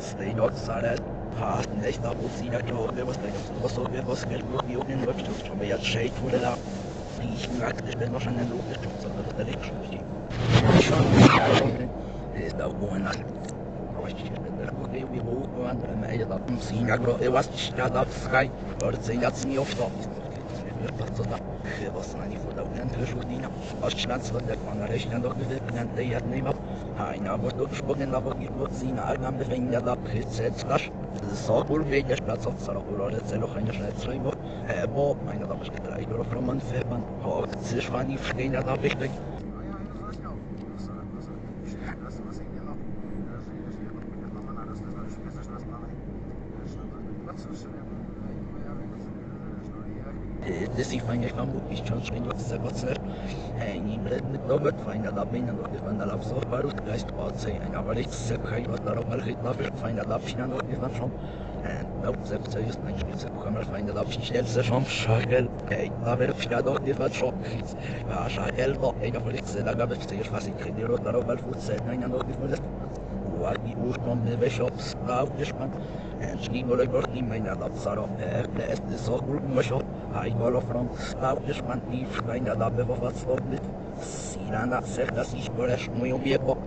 Stejnot saret. Hatten echt ab und sie hat auch was bei uns was so wir was Geld nur die unten läuft schon mehr Shade wurde da. Die ich mag, ich bin noch schon ein Lob ist schon so der Licht schon die. Schon Einer muss umsprungen auf die Limousine, einer mit wegen der Prinzessflasche. So cool wie der Platz auf Sarah letzte noch eine Schnellschreibung. Herr Bob, meine Damen und Herren, ich bin auf Roman Fehmann. Oh, das ist funny, stehen da noch wichtig. Слушай, Deși fain ești la mutiș, ce-am și nu se găsă. Mit feiner da bin nicht ich wandel so bald gleich baut sein, aber ich sepp kein was da mal geht nach feiner da bin und ich schon. Und selbst sei ist mein Spitze, kann man feiner da bin schnell sehr schon schagel. Hey, aber ich da doch die war schon. War schagel doch, ich habe da gab ich sehr was ich kriege und da mal fuß sein, nein noch nicht mal. War die Ursprung der Bishops, war gespannt. Und schrieb oder ich wollte nicht mehr nach Sarah, der ist so gut, mach Айголов ром, палкиш манти, шкайна дабе во васфордит, сина на всех да си школеш мою беко.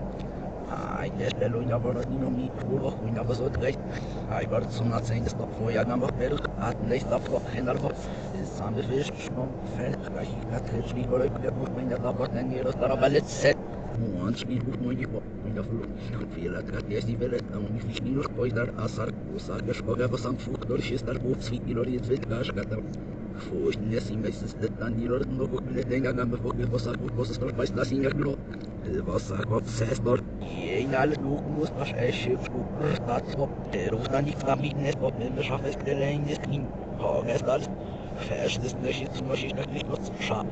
Ай, деште луня вородино ми, куло хуйна возот гей. Ай, борцу на цен стоп фоя на мохберг, ат нейс да фло хенарго. Сам бифиш, шмом, ферк, ай, катрич, ми горой, квек, мухмейна да бортен, геро, старабалет, сет. Once mi buch moi dijo, mi da flu, no fiela katia si vele, a mi fichni los pojdar asar, usar gashkoga vasam fuk, dor shestar buf, svit, ilori, zvet, gash, gatam. Furchtens i meistestettanilor no kukuletengan me fokiposakukosas torpaistasingaklo. Vasakotseestor. Jeinal lukmus pas eskukkurstatskop. Terustan ikvamidnes potnemesafesteleinesknin. Hagestals. Ses dor. E in alle book muss was es schiff book stat so. Der uns dann nicht damit net book me schaffe es der Länge in. Ha gestern Fährst das nicht zum Beispiel nicht kurz scha.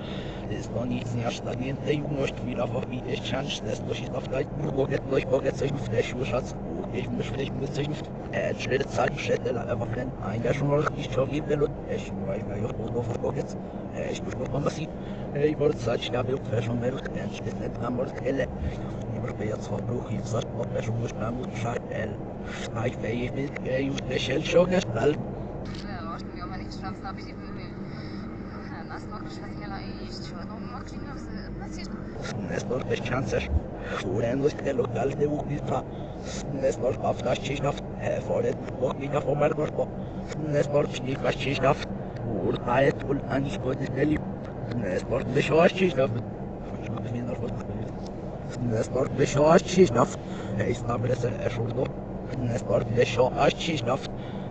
Ist noch nicht sehr stagniert, der Jugend möchte wieder auf wie ich chance, das durch ist auf gleich Burget durch Burget sich mit der Schuhe Schatz. Ich muss vielleicht mit sich nicht. Er schnell Zeit schätze Trans nabyli nas mogli szwedzkiela i iść, no mogli nas nacić. Nestor Beschanzer, Schulenlust der Lokal der Ukitra, Nestor Pafnaschischaft, Hervordet, Burgina von Margorpo, Nestor Schniefaschischhaft, Urteilt und Anschwodes der Lieb, Nestor Beschorschischaft, Nestor Beschorschischaft, er ist aber das Erschuldo, Nestor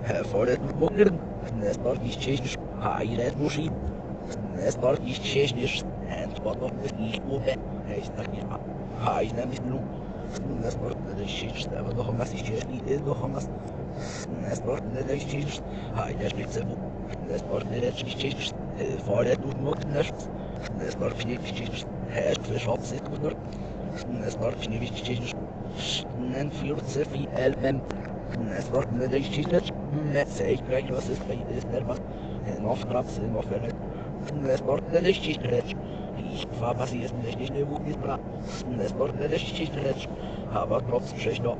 erfordert Bogren, Nestor Wichtisch, Hairet Mushi, Nestor Wichtisch, Entbotto Wichtigube, Heistakin, Haina Mitlu, Nestor Wichtisch, aber doch was ich hier stehe, doch was, Nestor Wichtisch, Haina Spitzebu, Nestor Wichtisch, erfordert Mutmutnisch, Nestor Wichtisch, Herrscht für Schopsik und Nestor Wichtisch, Nen 14 wie Elben, Nestor Wichtisch, was ist der was. Noch grabs noch fällt. Nestor da shish ich war passiert nicht ne wo ist bra es wird nicht nicht nicht aber trotz schlechter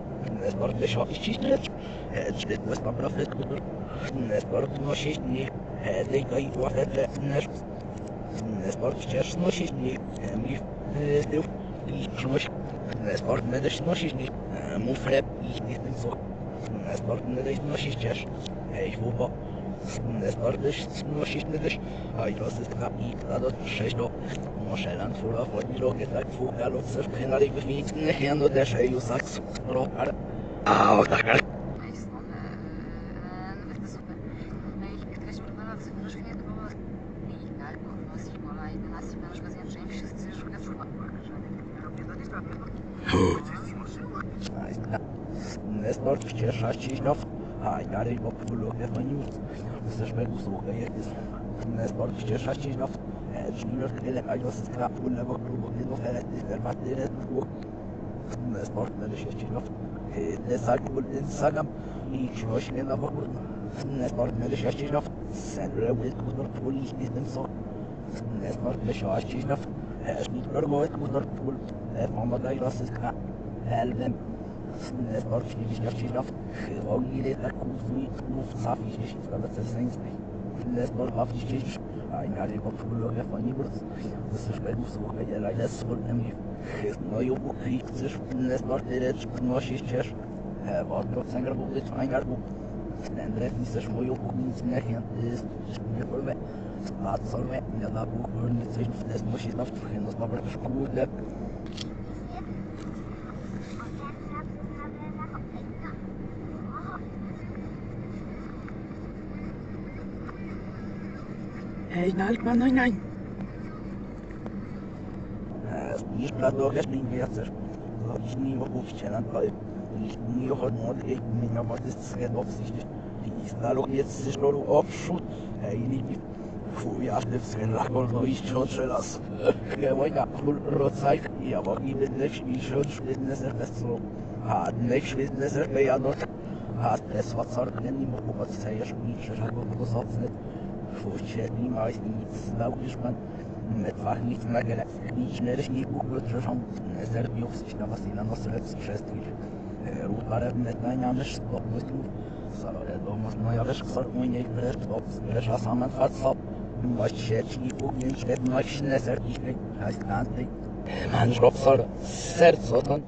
es wird nicht ich nicht nicht es steht was beim prophet es wird nur nicht nicht es ist kein waffe nicht es wird nicht nur nicht nicht mich es du ich schmeckt es wird nicht nur frep ich so es wird nicht nur nicht ich wo es wird nicht nur nicht Ai, was ist gerade ich gerade schlecht doch. Moschelan fulla fuori lo che sta fuga lo serpena di vit ne hendo de shei usaks szukać. Nestor ciesza się znów, a dalej bo pulu nie paniu. Chcesz będę słuchać, jak jest. Nestor się znów. Schniewers Quelle Ayos Skrap und der Woche und noch er der was der Buch. Das Wort der Geschichte noch. Der sagt wohl Instagram ich schwöre in der Woche. Das Wort der Geschichte noch. Sandra will gut noch wohl ich nicht so. Das Wort der Geschichte noch sne orki śniadczyno, ogile na kuzni, mów safi gdzieś na ceseńskiej. Lesbor ma gdzieś, a inaczej po królowie fani brz, ze szpegów słuchaj, ale z wolnym dziw. No i ubuchli, chcesz, lesbor ty recz, nosi ścież, wodro, sęgra, buby, fajna, bub. Ten drewni chcesz moją kuchnicę, chęty, nie formę, a co mnie, ja na buch, wolny, coś, w lesbor się znawczy, no zbawiasz, kurde. Hey, Nalk, Mann, nein, nein. Ich planuję śmigniacer. ich nie opuśćcie nadal. Nie ochotę od jej mienia wody z sredowsiście. I znalogniec z szkolu nicht. Hej, lipi. Fujażdy w skręlach wolno iść od żelaz. Hełenia, król, rodzaj. Ja mogli będę wśmiesiąc szwydne zerwestwo. A dne świetne zerwę jadot. A te swacarkę nim opłacajesz mi, że żarbo pozocny. Furchtbar niemals nichts nauczysz man. Metwach nichts nagle. Liczne śniegu drżą. Zerbił sich na was i na nos lec przestój. Rudarem netnania mysz stopnostów. Zaledwo można jawesz ksormu niech bresz top. Zbresza sama twa co. Właścicieli powinien świetność nesertycznych, hajstanty. Manżrobsor, serco ton.